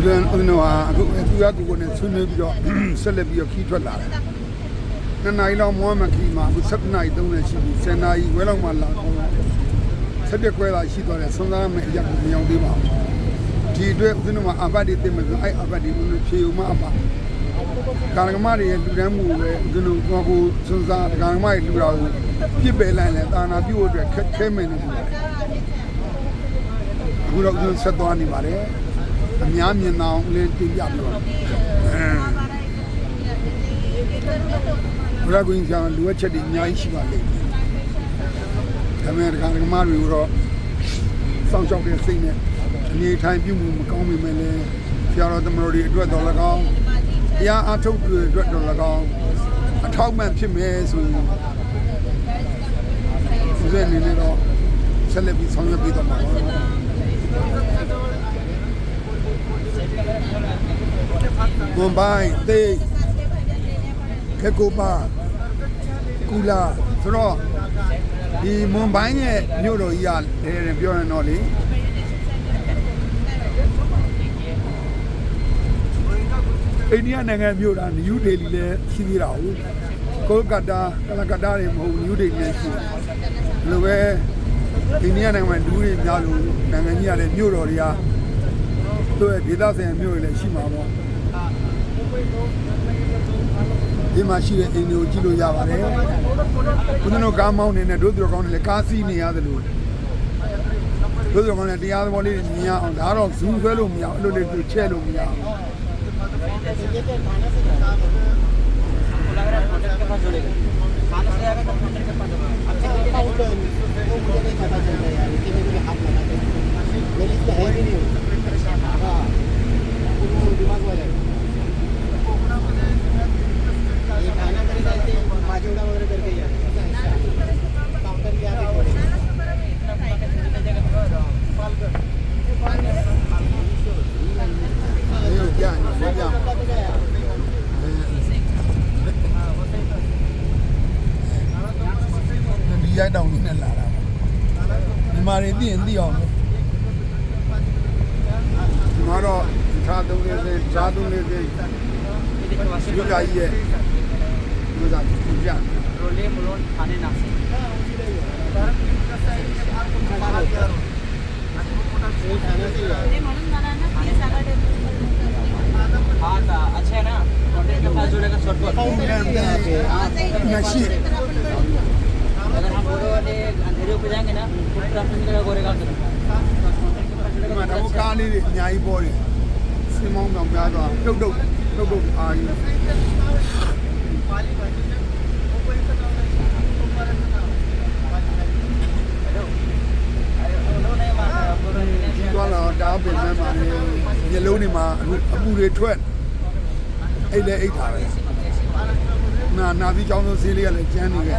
ဦးဇင်းဦးဇင်းတို့ဟာအခုသူကကိုကိုနဲ့ဆွေးနွေးပြီးတော့ဆက်လက်ပြီးတော့ခီးထွက်လာတယ်။နှစ်နာရီလောက်မောဟမခီးမှာအခု7နာရီ30ရှိပြီ10နာရီဝဲလောက်မှလာတော့ဆက်ပြက်ခွဲလာရှိသွားတယ်ဆွမ်းစားမယ်အရာကိုမရောက်သေးပါဘူး။ဒီအတွက်ဦးဇင်းတို့မှာအဘတ်တွေသိမယ်ဆိုအဲ့အဘတ်တွေဦးဇင်းဖြေဦးမအဘကာရကမတွေရဲ့လူတန်းမှုပဲဦးဇင်းတို့ကိုကိုဆွမ်းစားကာရကမတွေလူတာကိုပြစ်ပယ်လိုက်လဲတာနာပြုတ်အတွက်ခက်ခဲမယ်နေတယ်အခုတော့ဦးဇင်းဆက်သွားနေပါတယ် အများမြင်အောင်လေးတင်ပြပြီးတော့ဘရကွင်းဆောင်လူဝက်ချက်တွေအများကြီးရှိပါလိမ့်မယ်ဒါပေမဲ့ဒကာဒကမတွေတော့စောင့်ရှောက်တဲ့စိတ်နဲ့အနေထိုင်ပြုမှုမကောင်းမိမယ်လေဆရာတော်သမတော်တွေအတွက်တော်၎င်းတရားအထုတ်တွေအတွက်တော်၎င်းအထောက်အပံ့ဖြစ်မယ်ဆိုရင်ဦးဇင်းအနေနဲ့တော့ဆက်လက်ပြီးဆောင်ရွက်ပြီးတော့မှာပါ မွန်ဘိုင်းတေးခေကိုပါကူလာဆိုတော့ဒီမွန်ဘိုင်းရဲ့မြို့တော်ကြီးကလည်းပြောရင်တော့လေအိန္ဒိယနိုင်ငံမြို့တာနယူးဒေလီလည်းရှိသေးတာဟုတ်ကိုလကတာကလကတာတွေမဟုတ်နယူးဒေလီလည်းရှိတယ်ဘယ်လိုပဲအိန္ဒိယနိုင်ငံမှာလူတွေများလို့နိုင်ငံကြီးကလည်းမြို့တော်တွေက သူ့ရဲ့ဒေသဆိုင်ရာမြို့တွေလည်းရှိမှာပေါ့ဒီမှာရှိတဲ့အိမ်တွေကိုကြည့်လို့ရပါတယ်ခုနကကားမောင်းနေတဲ့ဒုတိယကောင်းတွေလည်းကားစီးနေရတယ်လို့ဒုတိယကောင်းလည်းတရားသဘောလေးတွေမြင်ရအောင်ဒါတော့ဇူးဆွဲလို့မရအောင်အဲ့လိုလေးတွေချဲ့လို့မရအောင် ကြိုက်တောင်ကြီးနဲ့လာတာမြန်မာတွေသိရင်သိအောင်လို့ဒီမှာတော့ဈာသုံးလေးစိဈာသုံးလေးစိဒီကြာကြီးရဲ့ဒီကြာကြီးကြာရိုလေးမလွန်ခါနေနာစီဘာရကိကဆိုင်ကဘာကိုမဟာကြရောအခုမတော်ဘူးခါနေစီဒီမလွန်နာနာပြေစားတဲ့ဟာတာအချေနာဟိုတယ်ကပါဇူရကဆော့တော့ဟုတ်တယ်မရှိ တော့ကားလေးတွေအများကြီးပေါ်တယ်စင်မောင်းတောင်များသွားတုတ်တုတ်တုတ်တုတ်အားကြီးသွားတော့တားပင်မဲ့မှာလေမျက်လုံးတွေမှာအခုအပူတွေထွက်အိတ်လဲအိတ်ထားပဲ နာနာသီးချောင်းသောဈေးလေးကလည်းကျန်းနေခဲ့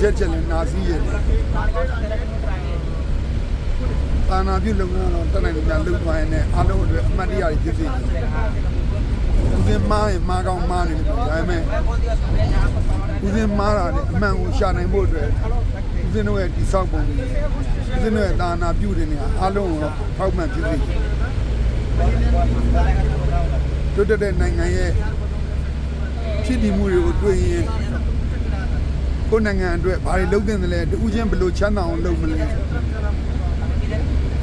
ရက်ချက်လည်းနာသီးရဲ့ပါနာပြုလုပ်ငန်းတော့တက်နိုင်တယ်များလုပ်သွားရင်လည်းအားလုံးအတွက်အမှတ်တရတွေဖြစ်စေတယ်ဦးစင်းမားရင်မားကောင်းမားနေတယ်ဒါပေမဲ့ဦးစင်းမားတာနဲ့အမှန်ကိုရှာနိုင်ဖို့အတွက်ဦးစင်းတို့ရဲ့တိဆောက်ပုံတွေဦးစင်းတို့ရဲ့တာနာပြုတွေနေအားလုံးကိုထောက်မှန်ဖြစ်စေတယ်တိုးတက်တဲ့နိုင်ငံရဲ့ ဖြစ်တည်မှုတွေကိုတွေ့ရင်ကိုယ်နိုင်ငံအတွက်ဘာတွေလုပ်သင့်တယ်လဲတူးချင်းဘယ်လိုချမ်းသာအောင်လုပ်မလဲ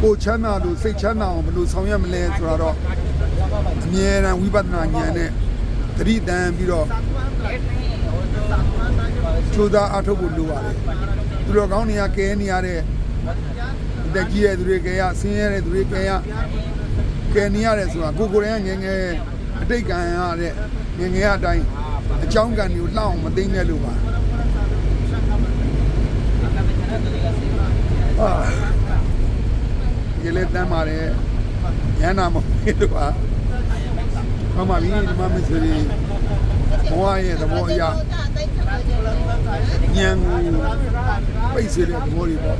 ကိုယ်ချမ်းသာလို့စိတ်ချမ်းသာအောင်ဘယ်လိုဆောင်ရွက်မလဲဆိုတော့အမြဲတမ်းဝိပဿနာဉာဏ်နဲ့သတိတန်ပြီးတော့ကြိုးစားအထောက်ဖို့လိုပါတယ်သူတော်ကောင်းနေရကဲနေရတဲ့တက်ကြီးရဲ့သူတွေကဲရဆင်းရဲတဲ့သူတွေကဲရကဲနေရတယ်ဆိုတာကိုကိုယ်တိုင်ကငယ်ငယ်အ တိတ်ကံရတဲ့ငယ်ငယ်အတိုင်းအကြောင်းကံတွေကိုလှောက်အောင်မသိနဲ့လို့ပါအာဒီလေတမ်းပါတယ်ညနာမဖြစ်လို့ပါမမပြီးဒီမမစရီဘဝရဲ့သဘောအရဉာဏ်ကိုပိတ်စေတဲ့သဘောတွေပေါ့